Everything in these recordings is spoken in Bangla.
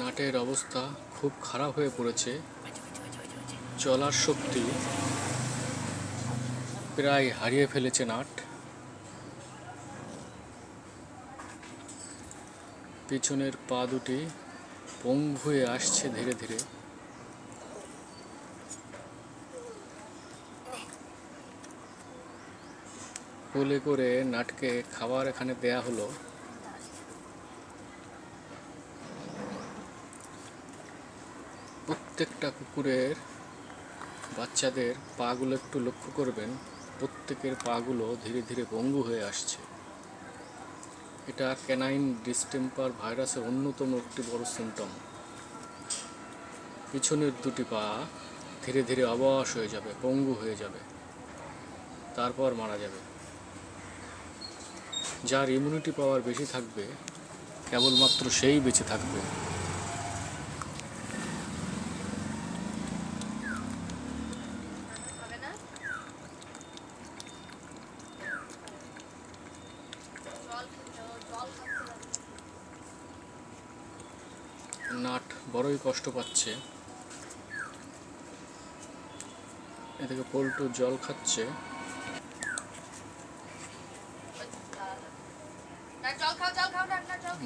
নাটের অবস্থা খুব খারাপ হয়ে পড়েছে। চলার শক্তি প্রায় হারিয়ে ফেলেছে নাট। পিছনের পা দুটি পঙ্গু হয়ে আসছে ধীরে ধীরে। কোলে করে নাটকে খাবার এখানে দেয়া হলো। প্রত্যেকটা কুকুরের বাচ্চাদের পাগুলো একটু লক্ষ্য করবেন, প্রত্যেকের পাগুলো ধীরে ধীরে পঙ্গু হয়ে আসছে। এটা ক্যানাইন ডিস্টেম্পার ভাইরাসের অন্যতম একটি বড় সিমটম পিছনের দুটি পা ধীরে ধীরে অবশ হয়ে যাবে, পঙ্গু হয়ে যাবে, তারপর মারা যাবে। যার ইমিউনিটি পাওয়ার বেশি থাকবে, কেবলমাত্র সেই বেঁচে থাকবে হবে না জল খেতে হবে, জল খাচ্ছে না। নাট বড়ই কষ্ট পাচ্ছে। এদিকে পল্টু জল খাচ্ছে।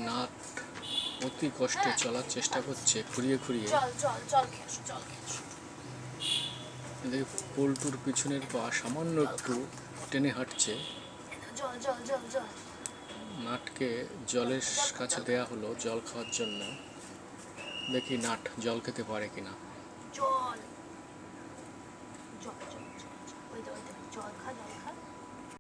নাট অতি কষ্টে চলার চেষ্টা করছে খুঁড়িয়ে খুঁড়িয়ে। এদিকে পল্টুর পিছনের পা সামান্য একটু টেনে হাঁটছে। জল জল জল জল। নাটকে জলের কাছে দেয়া হলো জল খাওয়ার জন্য। দেখি নাট জল খেতে পারে কিনা। জল। জল জল জল খা জল খা।